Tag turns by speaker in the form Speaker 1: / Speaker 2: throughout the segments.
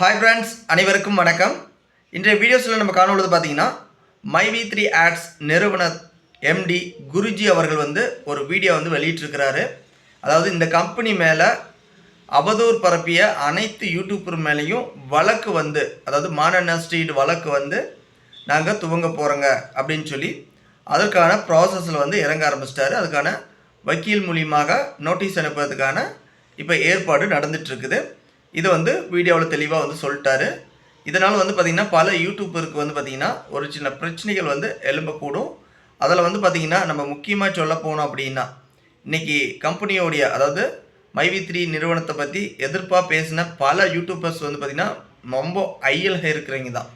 Speaker 1: Hi friends அனைவருக்கும் வணக்கம். இன்றைய வீடியோஸில் நம்ம காணொழுது பார்த்தீங்கன்னா மைவி த்ரீ ஆட்ஸ் நிறுவன எம்டி குருஜி அவர்கள் வந்து ஒரு வீடியோ வந்து வெளியிட்டிருக்கிறாரு. அதாவது இந்த கம்பெனி மேலே அவதூறு பரப்பிய அனைத்து யூடியூப்பர் மேலேயும் வழக்கு வந்து அதாவது மானண்ணா ஸ்ட்ரீட் வழக்கு வந்து நாங்கள் துவங்க போகிறோங்க அப்படின்னு சொல்லி அதற்கான ப்ராசஸில் வந்து இறங்க ஆரம்பிச்சிட்டாரு. அதுக்கான வக்கீல் மூலியமாக நோட்டீஸ் அனுப்புறதுக்கான இப்போ ஏற்பாடு நடந்துகிட்ருக்குது இருக்குது இது வந்து வீடியோவில் தெளிவாக வந்து சொல்லிட்டாரு. இதனால் வந்து பார்த்திங்கன்னா பல யூடியூபருக்கு வந்து பார்த்திங்கன்னா ஒரு சின்ன பிரச்சனைகள் வந்து எழும்பக்கூடும். அதில் வந்து பார்த்திங்கன்னா நம்ம முக்கியமாக சொல்ல போனோம் அப்படின்னா இன்றைக்கி கம்பெனியோடைய அதாவது மைவி த்ரீ நிறுவனத்தை பற்றி எதிர்ப்பாக பேசின பல யூடியூபர்ஸ் வந்து பார்த்திங்கன்னா ரொம்ப ஐயல்க இருக்கிறவங்க தான்.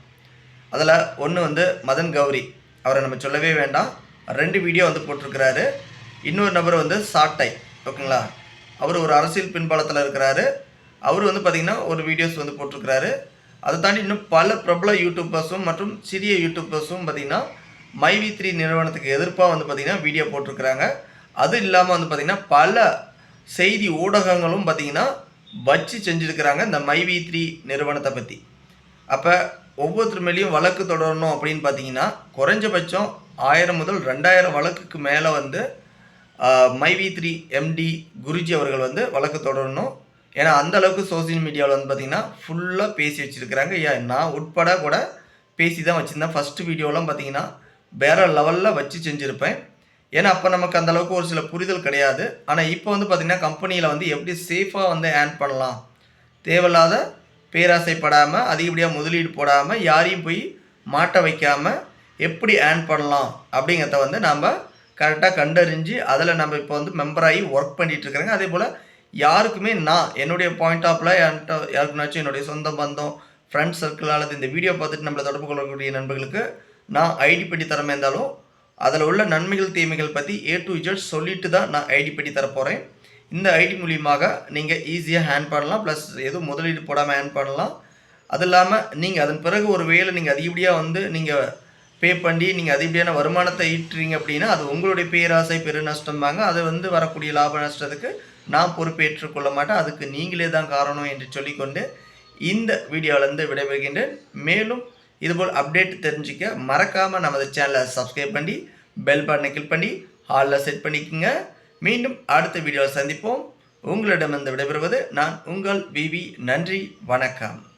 Speaker 1: அதில் ஒன்று வந்து மதன் கௌரி. அவரை நம்ம சொல்லவே வேண்டாம். ரெண்டு வீடியோ வந்து போட்டிருக்கிறாரு. இன்னொரு நபர் வந்து சாட்டை ஓகேங்களா? அவர் ஒரு அரசியல் பின்பாலத்தில் இருக்கிறாரு. அவர் வந்து பார்த்திங்கன்னா ஒரு வீடியோஸ் வந்து போட்டிருக்கிறாரு. அதை தாண்டி இன்னும் பல பிரபல யூடியூபர்ஸும் மற்றும் சிறிய யூடியூபர்ஸும் பார்த்திங்கன்னா மைவி த்ரீ நிறுவனத்துக்கு எதிர்ப்பாக வந்து பார்த்திங்கன்னா வீடியோ போட்டிருக்கிறாங்க. அது இல்லாமல் வந்து பார்த்திங்கன்னா பல செய்தி ஊடகங்களும் பார்த்திங்கன்னா வச்சு செஞ்சுருக்கிறாங்க இந்த மைவி த்ரீ நிறுவனத்தை பற்றி அப்போ ஒவ்வொருத்தர் மேலேயும் வழக்கு தொடரணும் அப்படின்னு பார்த்தீங்கன்னா குறைஞ்சபட்சம் ஆயிரம் முதல் ரெண்டாயிரம் வழக்குக்கு மேலே வந்து மைவி த்ரீ எம்டி குருஜி அவர்கள் வந்து வழக்கு தொடரணும். ஏன்னா அந்த அளவுக்கு சோசியல் மீடியாவில் வந்து பார்த்திங்கன்னா ஃபுல்லாக பேசி வச்சுருக்கிறாங்க. ஏன் நான் உட்பட கூட பேசி தான் வச்சுருந்தேன். ஃபஸ்ட்டு வீடியோலாம் பார்த்தீங்கன்னா வேற லெவலில் வச்சு செஞ்சுருப்பேன். ஏன்னா அப்போ நமக்கு அந்த அளவுக்கு ஒரு சில புரிதல் கிடையாது. ஆனால் இப்போ வந்து பார்த்திங்கன்னா கம்பெனியில் வந்து எப்படி சேஃபாக வந்து ஏர்ன் பண்ணலாம்? தேவையில்லாத பேராசைப்படாமல் அதிகப்படியாக முதலீடு போடாமல் யாரையும் போய் மாட்ட வைக்காமல் எப்படி ஏர்ன் பண்ணலாம்? அப்படிங்கிறத வந்து நாம் கரெக்டாக கண்டறிஞ்சு அதில் நம்ம இப்போ வந்து மெம்பராகி ஒர்க் பண்ணிகிட்டு அதே போல் யாருக்குமே நான் என்னுடைய பாயிண்ட் ஆஃப்ல என்கிட்ட யாருக்குனாச்சும் என்னுடைய சொந்த பந்தம் ஃப்ரெண்ட்ஸ் சர்க்கிள் அல்லது இந்த வீடியோ பார்த்துட்டு நம்மளை தொடர்பு கொள்ளக்கூடிய நண்பர்களுக்கு நான் ஐடி பெட்டி தரமே இருந்தாலும் அதில் உள்ள நன்மைகள் தீமைகள் பற்றி ஏ டு இஜட் சொல்லிட்டு தான் நான் ஐடி பெட்டி தரப்போகிறேன் இந்த ஐடி மூலியமாக நீங்கள் ஈஸியாக ஹேண்ட் பண்ணலாம் ப்ளஸ் எதுவும் முதலீடு போடாமல் ஹேண்ட் பண்ணலாம். அது இல்லாமல் நீங்கள் அதன் பிறகு ஒரு வேலை நீங்கள் அதிகப்படியாக வந்து நீங்கள் பே பண்ணி நீங்கள் அதிகப்படியான வருமானத்தை ஈட்டுறீங்க அப்படின்னா அது உங்களுடைய பேராசை பெரு நஷ்டம்பாங்க அது வந்து வரக்கூடிய லாப நஷ்டத்துக்கு நான் பொறுப்பேற்றுக் கொள்ள மாட்டேன். அதுக்கு நீங்களே தான் காரணம் என்று சொல்லிக்கொண்டு இந்த வீடியோவிலேருந்து விடைபெறுகின்றேன். மேலும் இதுபோல் அப்டேட் தெரிஞ்சுக்க மறக்காமல் நமது சேனலை சப்ஸ்கிரைப் பண்ணி பெல் பட்டனை கிளிக் பண்ணி ஹாலில் செட் பண்ணிக்கோங்க. மீண்டும் அடுத்த வீடியோவில் சந்திப்போம். உங்களிடமிருந்து விடைபெறுவது நான் உங்கள் விவி. நன்றி. வணக்கம்.